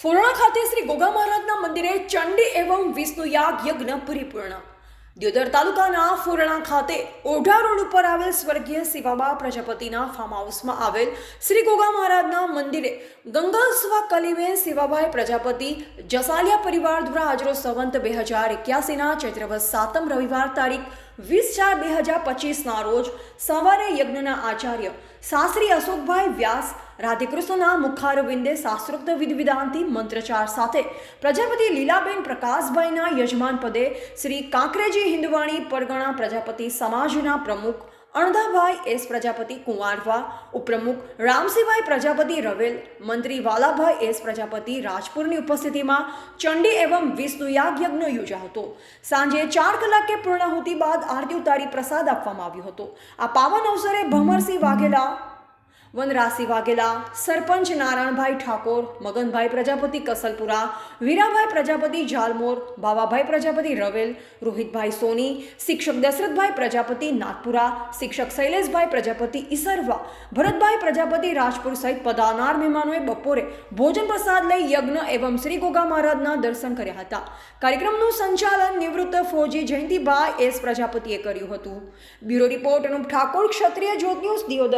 ફોરણા ખાતે શ્રી ગોગા મહારાજના મંદિરે ચંડી એવં વિષ્ણુ યાગ યજ્ઞ પરિપૂર્ણ. દ્યોદર તાલુકાના ફોરણા ખાતે ઓઢા રોડ ઉપર આવેલ સ્વર્ગીય શિવાબા પ્રજાપતિના ફાર્મ હાઉસમાં આવેલ શ્રી ગોગા મહારાજના મંદિરે ગંગાસ્વા કલિમે શિવાભાઈ પ્રજાપતિ જસાલિયા પરિવાર દ્વારા આજરો સંવંત બે હજાર એક્યાસીના ચૈત્રવસ સાતમ રવિવાર તારીખ વીસ ચાર બે હજાર પચીસના રોજ સવારે યજ્ઞના આચાર્ય સાસરી અશોકભાઈ વ્યાસ રાધેકૃષ્ણના મુખારવિંદે શાસ્ત્રોક્ત વિધિવિધાનથી મંત્રચાર સાથે પ્રજાપતિ લીલાબેન પ્રકાશભાઈના યજમાન પદે શ્રી કાંકરેજી હિન્દવાણી પરગણા પ્રજાપતિ સમાજના પ્રમુખ અણધાભાઈ એસ પ્રજાપતિ કુંવારવા, ઉપપ્રમુખ રામસિંહભાઈ પ્રજાપતિ રવેલ, મંત્રી વાલાભાઈ એસ પ્રજાપતિ રાજપુરની ઉપસ્થિતિમાં ચંડી એવં વિષ્ણુયાગ યજ્ઞ યોજાયો હતો. સાંજે ચાર કલાકે પૂર્ણાહુતિ બાદ આરતી ઉતારી પ્રસાદ આપવામાં આવ્યો હતો. આ પાવન અવસરે ભમરસિંહ વાઘેલા વનરાસી વાઘેલા, સરપંચ નારાયણભાઈ ઠાકોર, મગનભાઈ પ્રજાપતિ કસલપુરા, વીરાભાઈ પ્રજાપતિ જાલમોર બાવાભાઈ પ્રજાપતિ રવેલ, રોહિતભાઈ સોની, શિક્ષક દશરથભાઈ પ્રજાપતિ નાગપુરા, શિક્ષક શૈલેષભાઈ પ્રજાપતિ ઈસરવા, ભરતભાઈ પ્રજાપતિ રાજપુર સહિત પદાનાર મહેમાનોએ બપોરે ભોજન પ્રસાદ લઈ યજ્ઞ એવં શ્રી ગોગા મહારાજના દર્શન કર્યા હતા. કાર્યક્રમનું સંચાલન નિવૃત્ત ફૌજી જયંતિભાઈ એસ પ્રજાપતિએ કર્યું હતું. Bureau report Anup Thakor, Kshatriya Jyot news Deodar.